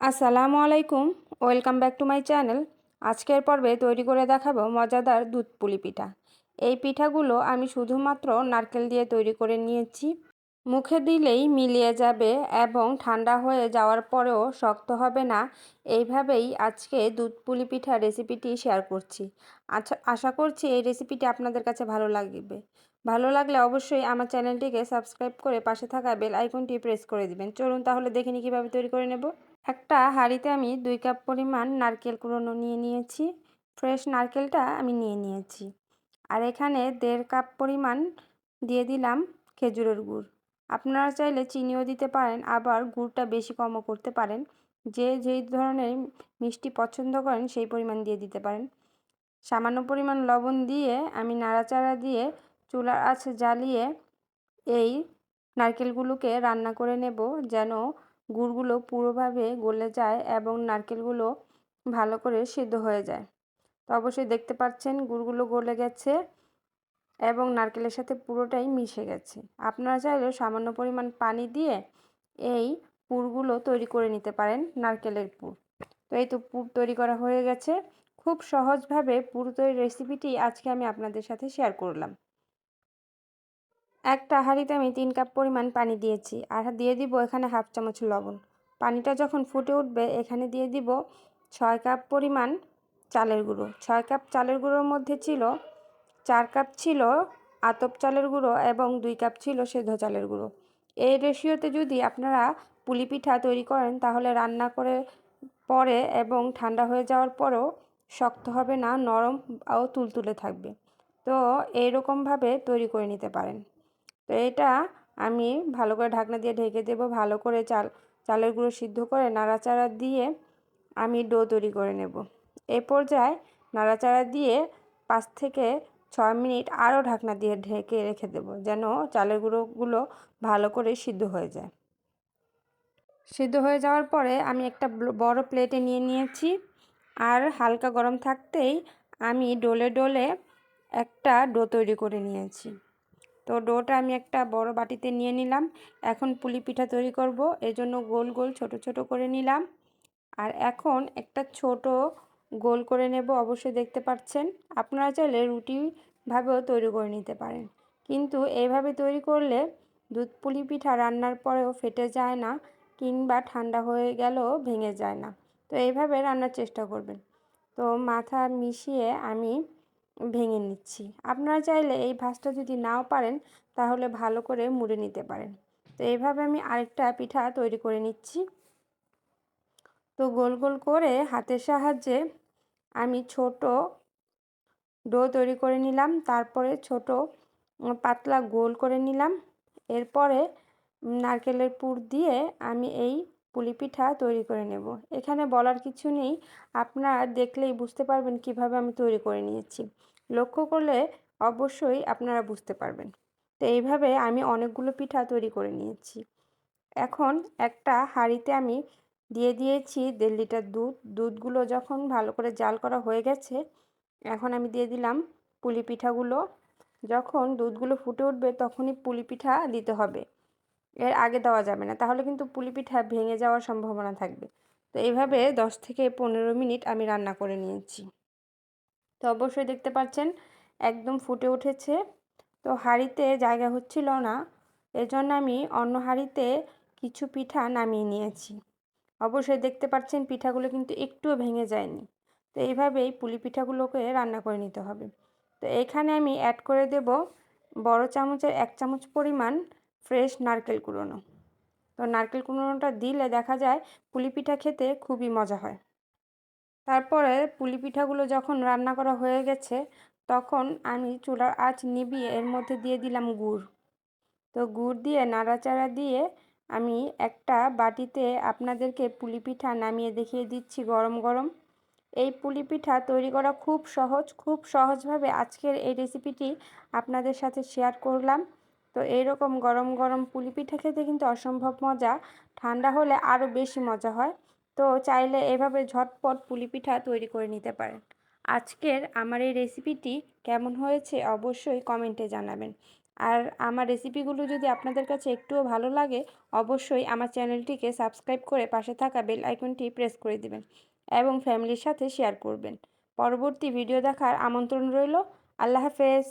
আসসালামু আলাইকুম, welcome back to my channel. আজকের পর্বে তৈরি করে দেখাবো মজাদার দুধ পুলি পিঠা। এই পিঠাগুলো আমি শুধুমাত্র নারকেল দিয়ে তৈরি করে নিয়েছি। মুখে দিলেই মিলিয়ে যাবে এবং ঠান্ডা হয়ে যাওয়ার পরেও শক্ত হবে না। এইভাবেই আজকে দুধ পুলি পিঠা রেসিপিটি শেয়ার করছি। আচ্ছা আশা করছি এই রেসিপিটি আপনাদের কাছে ভালো লাগবে। ভালো লাগলে অবশ্যই আমার চ্যানেলটিকে সাবস্ক্রাইব করে পাশে থাকা বেল আইকনটি প্রেস করে দিবেন। চলুন তাহলে দেখে নিই কীভাবে তৈরি করে নেব। একটা হাঁড়িতে আমি দুই কাপ পরিমাণ নারকেল কুড়োনো নিয়ে নিয়েছি, ফ্রেশ নারকেলটা আমি নিয়ে নিয়েছি। আর এখানে দেড় কাপ পরিমাণ দিয়ে দিলাম খেজুরের গুড়। আপনারা চাইলে চিনিও দিতে পারেন, আবার গুড়টা বেশি কমও করতে পারেন। যে যেই ধরনের মিষ্টি পছন্দ করেন সেই পরিমাণ দিয়ে দিতে পারেন। সামান্য পরিমাণ লবণ দিয়ে আমি নাড়াচাড়া দিয়ে চুলার আঁচ জ্বালিয়ে এই নারকেলগুলোকে রান্না করে নেব যেন গুড়গুলো পুরোভাবে গলে যায় এবং নারকেলগুলো ভালো করে সিদ্ধ হয়ে যায়। তো অবশ্যই দেখতে পাচ্ছেন গুড়গুলো গলে গেছে এবং নারকেলের সাথে পুরোটাই মিশে গেছে। আপনারা চাইলে সামান্য পরিমাণ পানি দিয়ে এই পুরগুলো তৈরি করে নিতে পারেন নারকেলের পুর। তো এই তো পুর তৈরি করা হয়ে গেছে। খুব সহজভাবে পুর তৈরি রেসিপিটি আজকে আমি আপনাদের সাথে শেয়ার করলাম। একটা হাঁড়িতে আমি তিন কাপ পরিমাণ পানি দিয়েছি আর দিয়ে দিব এখানে হাফ চামচ লবণ। পানিটা যখন ফুটে উঠবে, এখানে দিয়ে দিব ছয় কাপ পরিমাণ চালের গুঁড়ো। ছয় কাপ চালের গুঁড়োর মধ্যে ছিল, চার কাপ ছিল আতপ চালের গুঁড়ো এবং দুই কাপ ছিল সেদ্ধ চালের গুঁড়ো। এই রেশিওতে যদি আপনারা পুলি পিঠা তৈরি করেন, তাহলে রান্না করে পরে এবং ঠান্ডা হয়ে যাওয়ার পরেও শক্ত হবে না, নরম ও তুলতুলে থাকবে। তো এইরকমভাবে তৈরি করে নিতে পারেন। তো এটা আমি ভালো করে ঢাকনা দিয়ে ঢেকে দেবো, ভালো করে চাল, চালের গুঁড়ো সিদ্ধ করে নাড়াচাড়া দিয়ে আমি ডো তৈরি করে নেব। এ পর্যায়ে নাড়াচাড়া দিয়ে পাঁচ থেকে ছয় মিনিট আরও ঢাকনা দিয়ে ঢেকে রেখে দেব, যেন চালের গুঁড়োগুলো ভালো করে সিদ্ধ হয়ে যায়। সিদ্ধ হয়ে যাওয়ার পরে আমি একটা বড় প্লেটে নিয়ে নিয়েছি আর হালকা গরম থাকতেই আমি ডোলে ডোলে একটা ডো তৈরি করে নিয়েছি। তো ডোটা আমি একটা বড় বাটিতে নিয়ে নিলাম। এখন পুলি পিঠা তৈরি করব। এজন্য গোল গোল ছোট ছোট করে নিলাম। আর এখন একটা ছোট গোল করে নেব, অবশ্যই দেখতে পাচ্ছেন। আপনারা চাইলে রুটিভাবেও তৈরি করে নিতে পারেন। কিন্তু এইভাবে তৈরি করলে দুধ পুলি পিঠা রান্নার পরেও ফেটে যায় না কিংবা ঠান্ডা হয়ে গেলেও ভেঙে যায় না। তো এইভাবে রান্নার চেষ্টা করবেন। তো মাথা মিশিয়ে আমি ভেঙে নিচ্ছি। আপনারা চাইলে এই ভাঁজটা যদি নাও পারেন, তাহলে ভালো করে মুড়ে নিতে পারেন। তো এইভাবে আমি আরেকটা পিঠা তৈরি করে নিচ্ছি। তো গোল গোল করে হাতের সাহায্যে আমি ছোট ডো তৈরি করে নিলাম। তারপরে ছোট পাতলা গোল করে নিলাম। এরপরে নারকেলের পুর দিয়ে আমি এই পুলি পিঠা তৈরি করে নেব। এখানে বলার কিছু নেই। আপনারা দেখলেই বুঝতে পারবেন কীভাবে আমি তৈরি করে নিয়েছি। লক্ষ্য করলে অবশ্যই আপনারা বুঝতে পারবেন। তো এইভাবে আমি অনেকগুলো পিঠা তৈরি করে নিয়েছি। এখন একটা হাঁড়িতে আমি দিয়ে দিয়েছি দেড় লিটার দুধ। দুধগুলো যখন ভালো করে জাল করা হয়ে গেছে, এখন আমি দিয়ে দিলাম পুলি পিঠাগুলো। যখন দুধগুলো ফুটে উঠবে তখনই পুলি পিঠা দিতে হবে। এর আগে দেওয়া যাবে না। তাহলে কিন্তু পুলি পিঠা ভেঙে যাওয়ার সম্ভাবনা থাকবে। তো এইভাবে দশ থেকে পনেরো মিনিট আমি রান্না করে নিয়েছি। তো অবশ্যই দেখতে পাচ্ছেন, একদম ফুটে উঠেছে। তো হাঁড়িতে জায়গা হচ্ছিল না। এজন্য আমি অন্য হাঁড়িতে কিছু পিঠা নামিয়ে নিয়েছি। অবশ্যই দেখতে পাচ্ছেন, পিঠাগুলো কিন্তু একটুও ভেঙে যায়নি। তো এইভাবেই পুলি পিঠাগুলোকে রান্না করে নিতে হবে। তো এখানে আমি অ্যাড করে দেব বড় চামচের এক চামচ পরিমাণ ফ্রেশ নারকেল কুড়োনো। তো নারকেল কুড়োনোটা দিলে দেখা যায় পুলি পিঠা খেতে খুবই মজা হয়। তারপরে পুলি পিঠাগুলো যখন রান্না করা হয়ে গেছে, তখন আমি চুলার আঁচ নিবিয়ে এর মধ্যে দিয়ে দিলাম গুড়। তো গুড় দিয়ে নাড়াচাড়া দিয়ে আমি একটা বাটিতে আপনাদেরকে পুলি পিঠা নামিয়ে দেখিয়ে দিচ্ছি গরম গরম। এই পুলি পিঠা তৈরি করা খুব সহজ, খুব সহজভাবে আজকের এই রেসিপিটি আপনাদের সাথে শেয়ার করলাম। তো এইরকম গরম গরম পুলি পিঠা খেতে কিন্তু অসম্ভব মজা। ঠান্ডা হলে আরও বেশি মজা হয়। তো চাইলে এভাবে ঝটপট পুলি পিঠা তৈরি করে নিতে পারেন। আজকের আমার এই রেসিপিটি কেমন হয়েছে অবশ্যই কমেন্টে জানাবেন। আর আমার রেসিপিগুলো যদি আপনাদের কাছে একটুও ভালো লাগে, অবশ্যই আমার চ্যানেলটিকে সাবস্ক্রাইব করে পাশে থাকা বেল আইকনটি প্রেস করে দিবেন এবং ফ্যামিলির সাথে শেয়ার করবেন। পরবর্তী ভিডিও দেখার আমন্ত্রণ রইল। আল্লাহ হাফেজ।